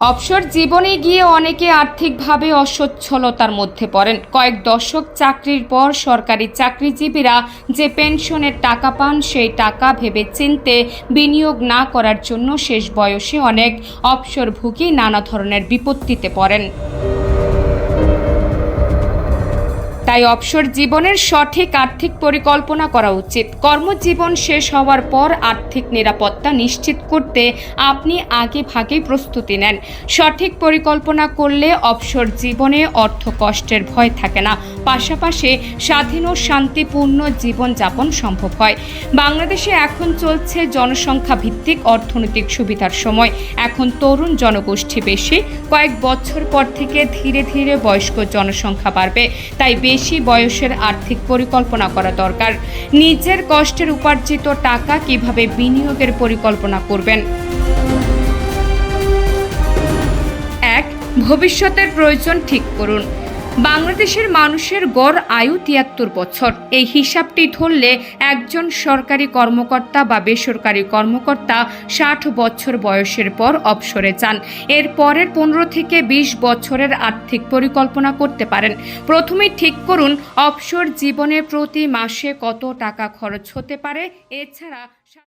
অবসর জীবনে গিয়ে অনেকে আর্থিকভাবে অসচ্ছলতার মধ্যে পড়েন। কয়েক দশক চাকরির পর সরকারি চাকরিজীবীরা যে পেনশনের টাকা পান, সেই টাকা ভেবে চিনতে বিনিয়োগ না করার জন্য শেষ বয়সে অনেক অবসরভোগী নানা ধরনের বিপত্তিতে পড়েন। তাই অবসর জীবনের সঠিক আর্থিক পরিকল্পনা করা উচিত। কর্মজীবন শেষ হওয়ার পর আর্থিক নিরাপত্তা নিশ্চিত করতে আপনি আগে ভাগে প্রস্তুতি নেন। সঠিক পরিকল্পনা করলে অবসর জীবনে অর্থ কষ্টের ভয় থাকে না। পাশাপাশি স্বাধীন ও শান্তিপূর্ণ জীবনযাপন সম্ভব হয়। বাংলাদেশে এখন চলছে জনসংখ্যা ভিত্তিক অর্থনৈতিক সুবিধার সময়। এখন তরুণ জনগোষ্ঠী বেশি। কয়েক বছর পর থেকে ধীরে ধীরে বয়স্ক জনসংখ্যা বাড়বে। তাই বেশি বয়সের আর্থিক পরিকল্পনা করা দরকার। নিজের কষ্টের উপার্জিত টাকা কীভাবে বিনিয়োগের পরিকল্পনা করবেন? এক, ভবিষ্যতের প্রয়োজন ঠিক করুন। বাংলাদেশের মানুষের গড় আয়ু তিয়াত্তর বছর। এই হিসাবটি ধরলে একজন সরকারি কর্মকর্তা বা বেসরকারি কর্মকর্তা ষাট বছর বয়সের পর অবসরে যান। এর পরের পনেরো থেকে বিশ বছরের আর্থিক পরিকল্পনা করতে পারেন। প্রথমে ঠিক করুন অবসর জীবনে প্রতি মাসে কত টাকা খরচ হতে পারে। এছাড়া